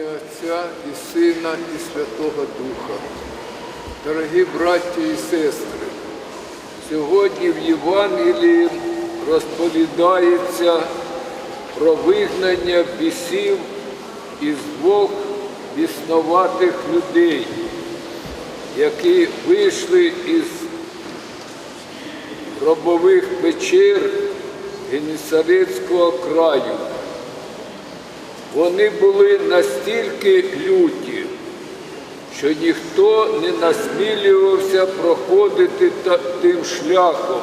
ім'я Отця і Сина, і Святого Духа. Дорогі браті і сестри, сьогодні в Євангелії розповідається про вигнання бісів із двох біснуватих людей, які вийшли із гробових печер Генісарецького краю. Вони були настільки люті, що ніхто не насмілювався проходити тим шляхом,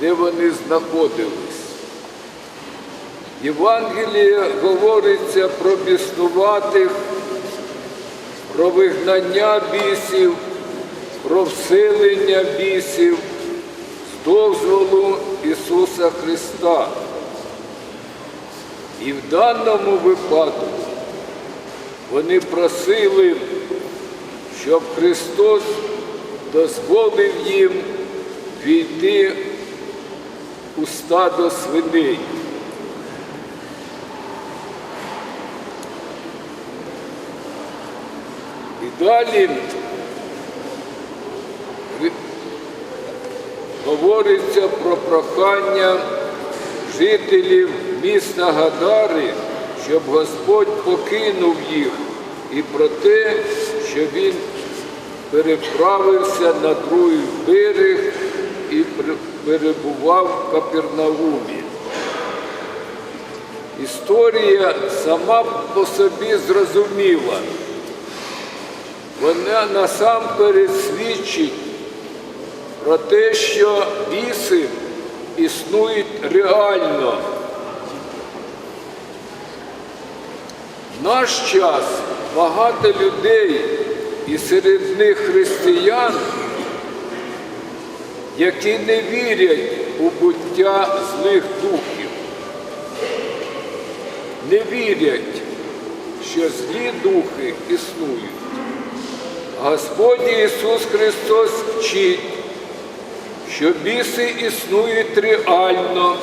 де вони знаходились. В Євангелії говориться про біснуватих, про вигнання бісів, про вселення бісів з дозволу Ісуса Христа. І в даному випадку вони просили, щоб Христос дозволив їм війти у стадо свиней. І далі говориться про прохання жителів міста Гадари, щоб Господь покинув їх, і про те, що він переправився на другий берег і перебував в Капернаумі. Історія сама по собі зрозуміла. Вона насамперед свідчить про те, що біси існують реально. Наш час багато людей, і серед них християн, які не вірять у буття злих духів, не вірять, що злі духи існують. Господь Ісус Христос вчить, що біси існують реально,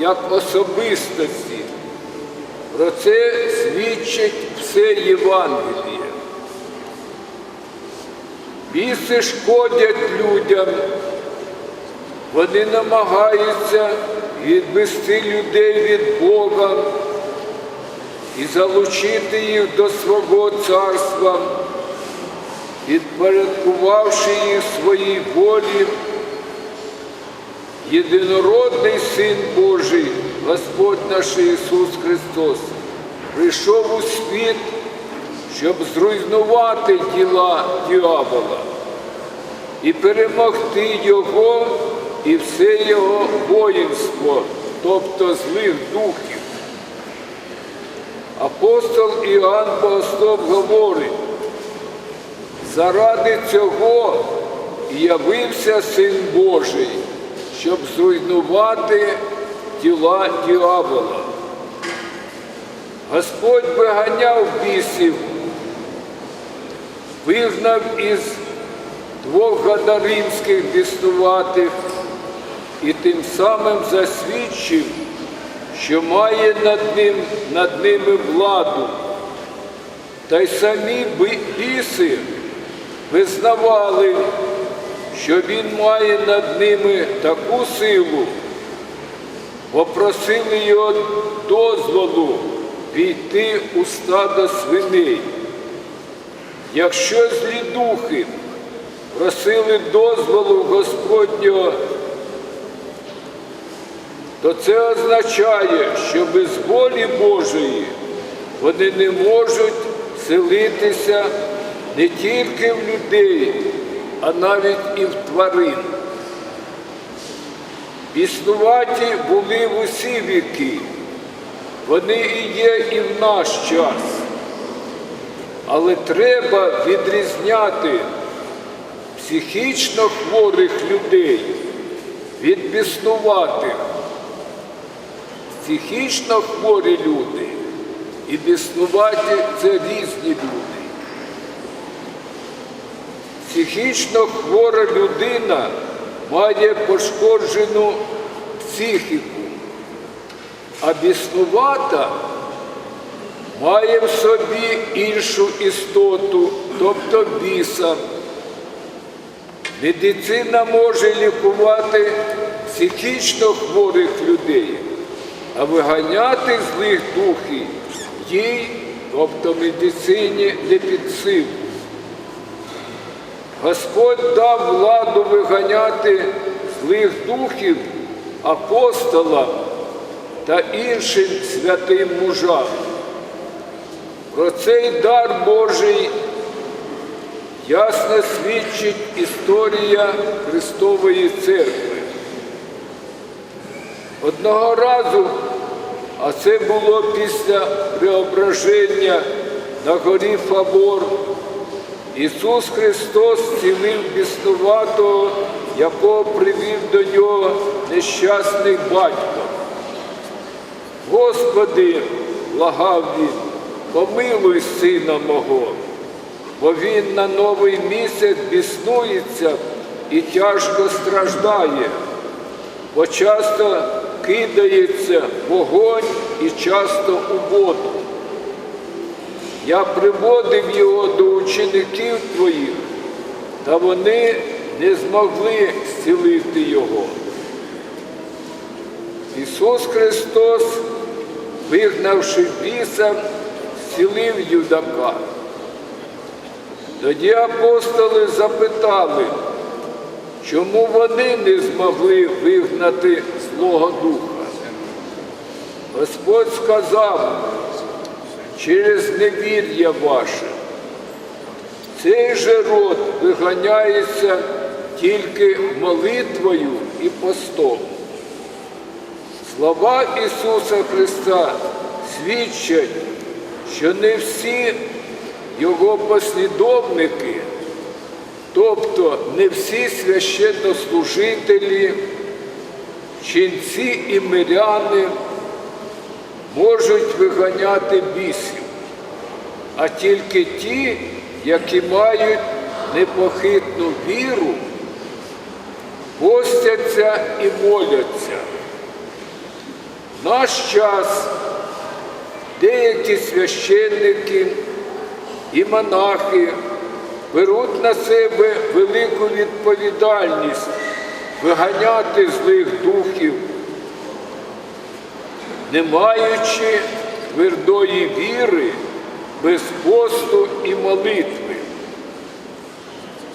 як особистості. Про це свідчить все Євангеліє. Біси шкодять людям, вони намагаються відвести людей від Бога і залучити їх до свого царства, підпорядкувавши їх своїй волі, єдинородний Син Божий, Господь наш Ісус Христос, прийшов у світ, щоб зруйнувати діла дьявола і перемогти Його і все Його воїнство, тобто злих духів. Апостол Іоанн Богослов говорить, заради цього явився Син Божий, щоб зруйнувати тіла дьявола. Господь виганяв бісів, вигнав із двох гадаримських біснуватих і тим самим засвідчив, що має над, ним, над ними владу. Та й самі біси визнавали, що він має над ними таку силу, бо просили його дозволу війти у стадо свиней. Якщо злі духи просили дозволу Господнього, то це означає, що без волі Божої вони не можуть селитися не тільки в людей, а навіть і в тварин. Існуваті були в усі віки, вони і є і в наш час. Але треба відрізняти психічно хворих людей від біснуватих. Психічно хворі люди і біснуваті це різні люди. Психічно хвора людина має пошкоджену психіку, а біснувата має в собі іншу істоту, тобто біса. Медицина може лікувати психічно хворих людей, а виганяти злих духів їй, тобто медицині, не під силу. Господь дав владу виганяти злих духів апостолам та іншим святим мужам. Про цей дар Божий ясно свідчить історія Христової церкви. Одного разу, а це було після преображення на горі Фабор, Ісус Христос зцілив біснуватого, якого привів до нього нещасний батько. Господи, благав він, помилуй сина мого, бо він на новий місяць біснується і тяжко страждає, бо часто кидається вогонь і часто у воду. Я приводив його до учеників твоїх, та вони не змогли зцілити його. Ісус Христос, вигнавши біса, зцілив юдака. Тоді апостоли запитали, чому вони не змогли вигнати Злого Духа. Господь сказав, через невір'я ваше. Цей же род виганяється тільки молитвою і постом. Слова Ісуса Христа свідчать, що не всі Його послідовники, тобто не всі священнослужителі, ченці і миряни можуть виганяти бісів, а тільки ті, які мають непохитну віру, постяться і моляться. В наш час деякі священники і монахи беруть на себе велику відповідальність виганяти злих духів не маючи твердої віри без посту і молитви.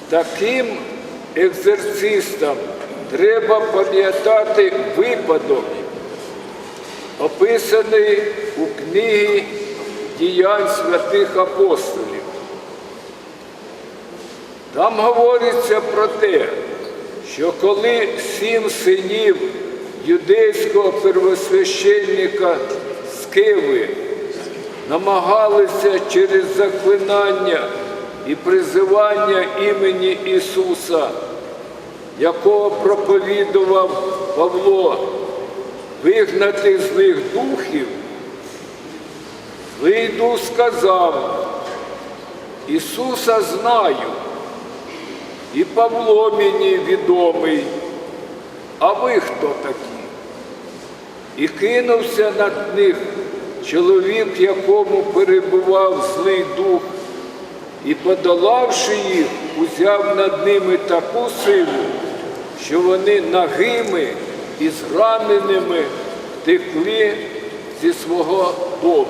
Таким екзорцистам треба пам'ятати випадок, описаний у книгі діянь святих апостолів. Там говориться про те, що коли сім синів юдейського первосвященника Скиви намагалися через заклинання і призивання імені Ісуса, якого проповідував Павло, вигнати злих духів, злий дух сказав, Ісуса знаю, і Павло мені відомий, а ви хто такі? І кинувся над них чоловік, якому перебував злий дух, і, подолавши їх, узяв над ними таку силу, що вони нагими і зраненими втекли зі свого дому.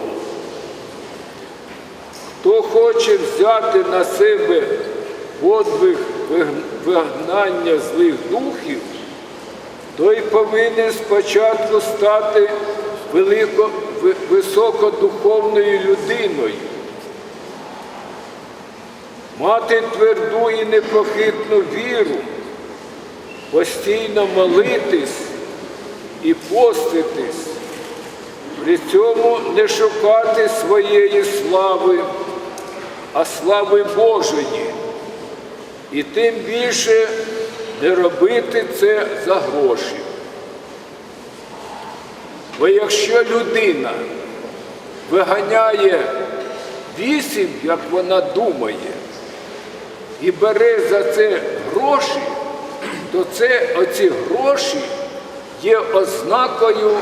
Хто хоче взяти на себе подвиг вигнання злих духів, той повинен спочатку стати велико, високодуховною людиною, мати тверду і непохитну віру, постійно молитись і поститись, при цьому не шукати своєї слави, а слави Божої, і тим більше не робити це за гроші. Бо якщо людина виганяє вісім, як вона думає, і бере за це гроші, то це оці гроші є ознакою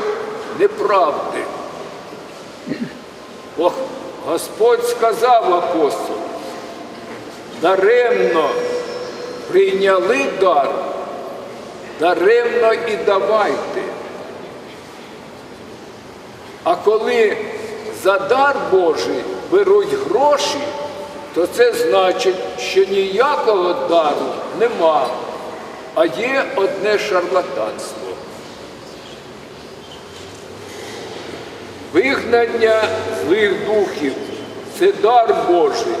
неправди. Бо Господь сказав апостолам, даремно прийняли дар, даремно і давайте. А коли за дар Божий беруть гроші, то це значить, що ніякого дару нема, а є одне шарлатанство. Вигнання злих духів це дар Божий.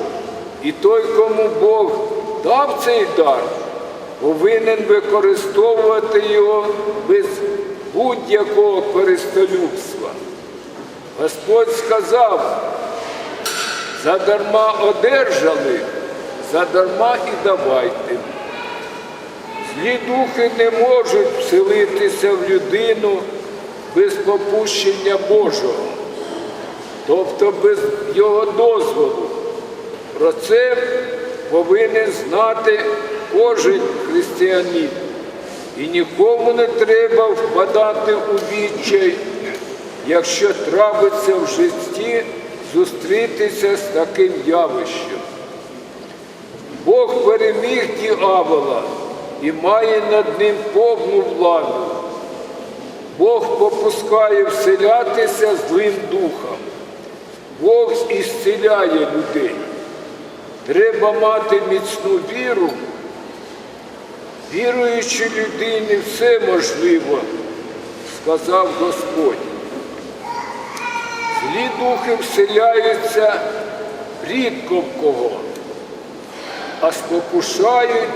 І той, кому Бог дав цей дар, повинен використовувати його без будь-якого користолюбства. Господь сказав, задарма одержали, задарма і давайте. Злі духи не можуть вселитися в людину без попущення Божого, тобто без його дозволу. Про це повинен знати кожен християнин. І нікому не треба впадати у відчай, якщо трапиться в житті зустрітися з таким явищем. Бог переміг діявола і має над ним повну владу. Бог попускає вселятися злим духом. Бог ісціляє людей. Треба мати міцну віру. Віруючи людині все можливо, сказав Господь. Злі духи вселяються рідко в кого, а спокушають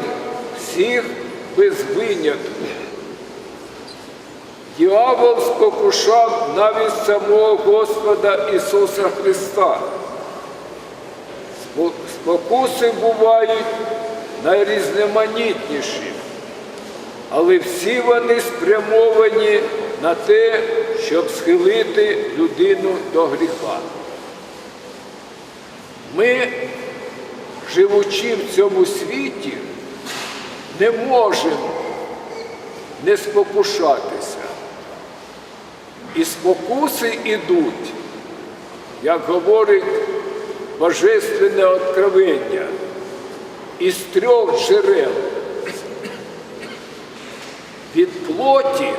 всіх без винятку. Діавол спокушав навіть самого Господа Ісуса Христа. Спо- Спокуси бувають найрізноманітніші, але всі вони спрямовані на те, щоб схилити людину до гріха. Ми, живучи в цьому світі, не можемо не спокушатися. І спокуси ідуть, як говорить Божественне откровення, із трьох джерел від плоті,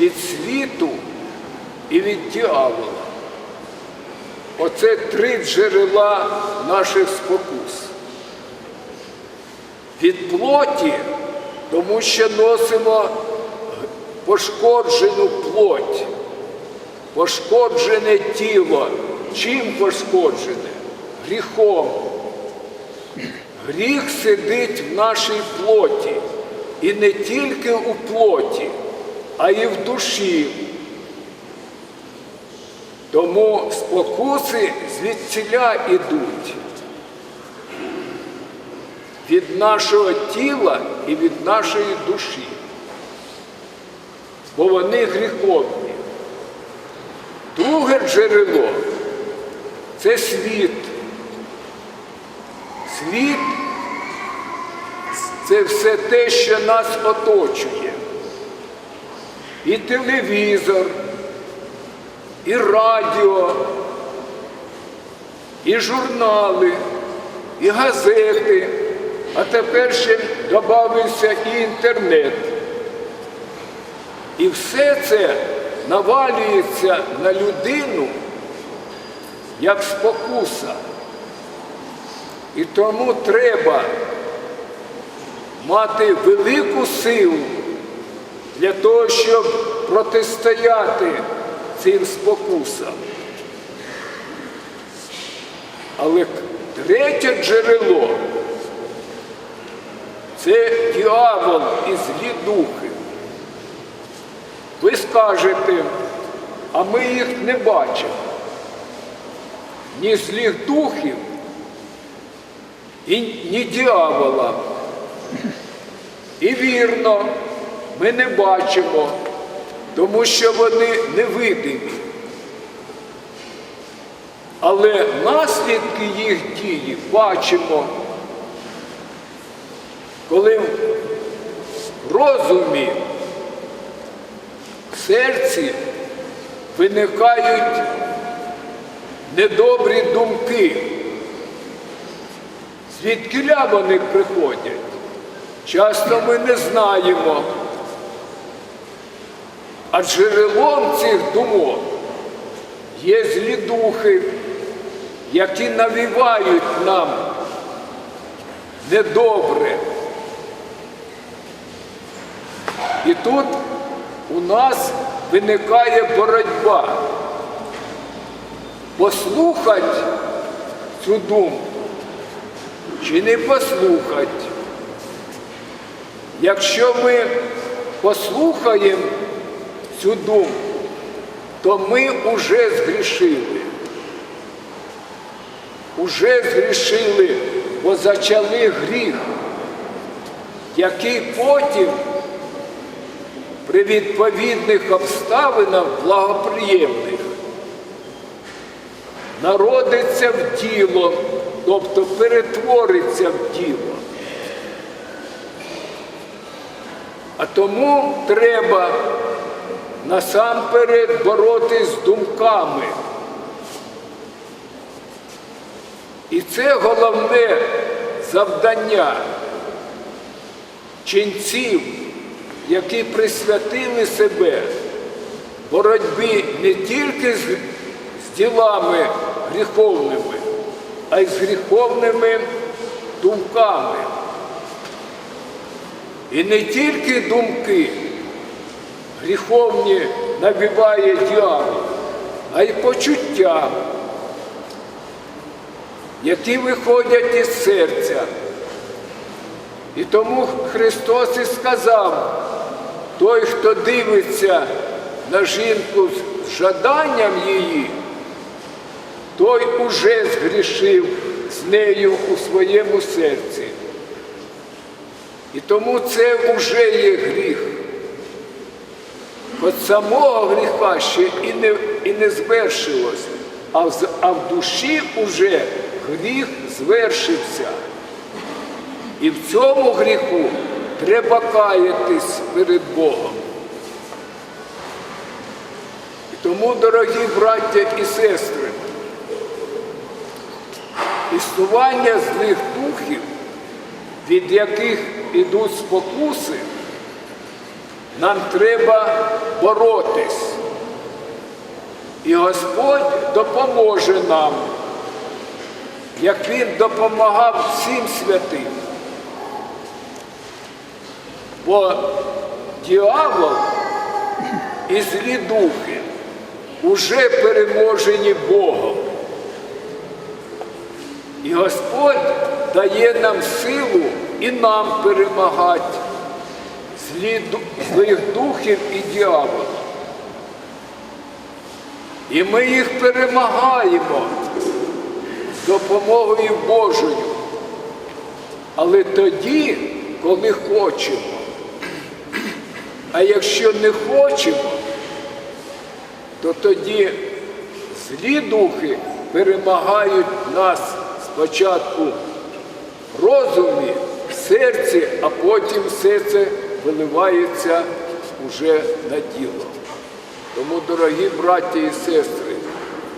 від світу і від діявола. Оце три джерела наших спокус. Від плоті, тому що носимо пошкоджену плоть, пошкоджене тіло. Чим пошкоджене? Гріхом. Гріх сидить в нашій плоті. І не тільки у плоті, а й в душі. Тому спокуси звідсіля ідуть від нашого тіла і від нашої душі. Бо вони гріховні. Друге джерело це світ. Світ це все те, що нас оточує. І телевізор, і радіо, і журнали, і газети, а тепер ще додався і інтернет. І все це навалюється на людину як спокуса. І тому треба мати велику силу для того, щоб протистояти цим спокусам. Але третє джерело це діавол і злі духи. Ви скажете, а ми їх не бачимо. Ні злих духів, і ні діавола. І вірно, ми не бачимо, тому що вони невидимі. Але наслідки їх дії бачимо, коли в розумі, в серці виникають недобрі думки. Звідкиля вони приходять? Часто ми не знаємо. А джерелом цих думок є злі духи, які навівають нам недобре. І тут у нас виникає боротьба. Послухать цю думку чи не послухать. Якщо ми послухаємо цю думку, то ми уже згрішили. Уже згрішили, бо зачали гріх, який потім при відповідних обставинах благоприємних народиться в діло, тобто перетвориться в діло. А тому треба насамперед боротись з думками. І це головне завдання ченців, які присвятили себе боротьбі не тільки з ділами гріховними, а й з гріховними думками. І не тільки думки гріховні набиває діабол, а й почуття, які виходять із серця. І тому Христос і сказав, той, хто дивиться на жінку з жаданням її, той уже згрішив з нею у своєму серці. І тому це вже є гріх. От самого гріха ще і не, і не звершилось, а в, а в душі уже гріх звершився. І в цьому гріху треба каятись перед Богом. І тому, дорогі браття і сестри, існування злих духів, від яких ідуть спокуси, нам треба боротись. І Господь допоможе нам, як Він допомагав всім святим. Бо діавол і злі духи уже переможені Богом. І Господь дає нам силу і нам перемагати злих духів і діавола. І ми їх перемагаємо з допомогою Божою. Але тоді, коли хочемо. А якщо не хочемо, то тоді злі духи перемагають нас спочатку в розумі, в серці, а потім все це виливається уже на діло. Тому, дорогі браті і сестри,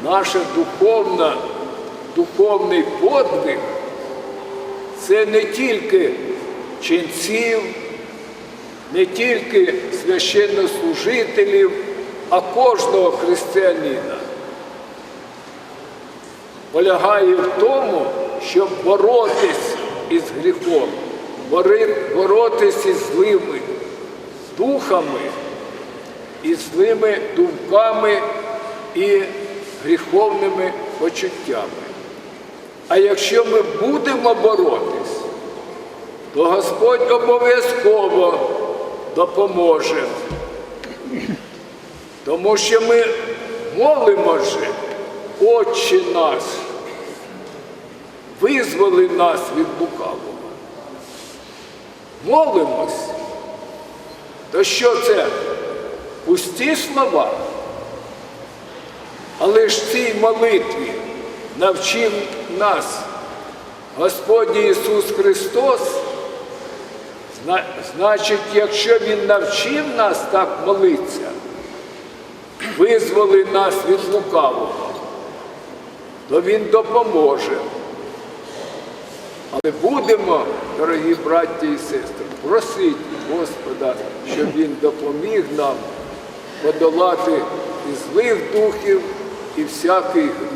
наша духовна, духовний подвиг це не тільки ченців, не тільки священнослужителів, а кожного християнина. Полягає в тому, щоб боротись із гріхом, боротись із злими духами, і злими думками і гріховними почуттями. А якщо ми будемо боротись, то Господь обов'язково допоможе. Тому що ми молимо же, Отче наш, визволи нас від лукавого. Молимось. То що це? Пусті слова. Але ж цій молитві навчив нас Господь Ісус Христос. Значить, якщо Він навчив нас так молитися, визволи нас від лукавого, то Він допоможе. Але будемо, дорогі браті і сестри, просити Господа, щоб Він допоміг нам подолати і злих духів, і всякий гріх.